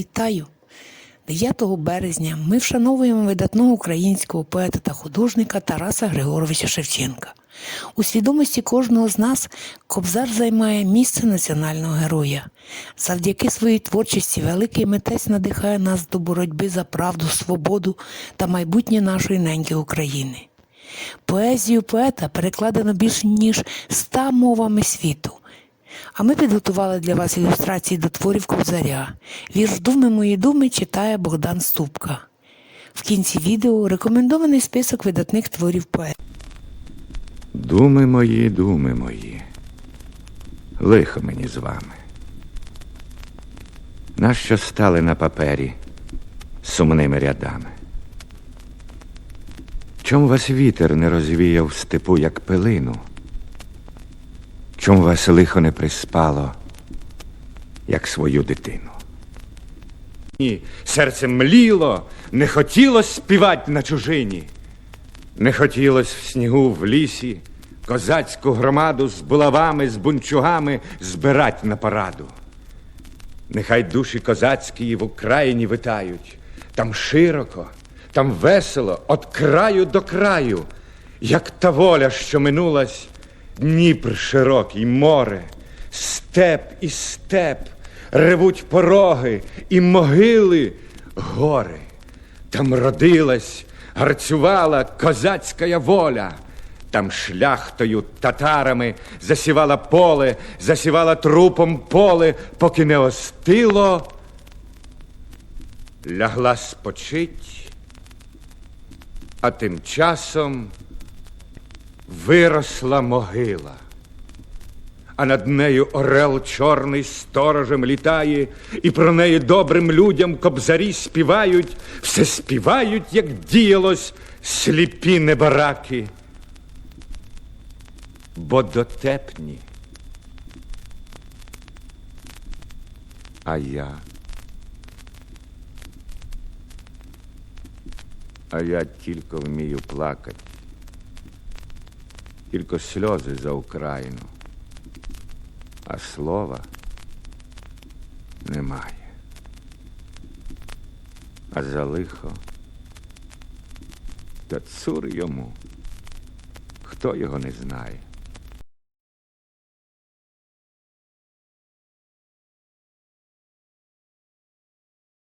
Вітаю! 9 березня ми вшановуємо видатного українського поета та художника Тараса Григоровича Шевченка. У свідомості кожного з нас Кобзар займає місце національного героя. Завдяки своїй творчості великий митець надихає нас до боротьби за правду, свободу та майбутнє нашої неньки України. Поезію поета перекладено більше ніж ста мовами світу. А ми підготували для вас ілюстрації до творів Кобзаря. Вірш Думи мої думи читає Богдан Ступка. В кінці відео рекомендований список видатних творів поета. Думи мої, думи мої, лихо мені з вами. Нащо стали на папері сумними рядами? Чом вас вітер не розвіяв степу, як пилину? Чом вас лихо не приспало, як свою дитину? Ні, серце мліло, не хотілось співать на чужині. Не хотілось в снігу в лісі козацьку громаду з булавами, з бунчугами збирать на параду. Нехай душі козацькі в Україні витають, там широко, там весело, от краю до краю, як та воля, що минулась, Дніпр широкий, море, степ і степ, ревуть пороги і могили гори. Там родилась, гарцювала козацька воля. Там шляхтою, татарами засівала поле, засівала трупом поле, поки не остило, лягла спочить, а тим часом виросла могила. А над нею орел чорний сторожем літає, і про неї добрим людям кобзарі співають, все співають, як діялось сліпі небараки. Бо дотепні. А я. А я тільки вмію плакати, тільки сльози за Україну а слова немає. А за лихо та цур йому, хто його не знає.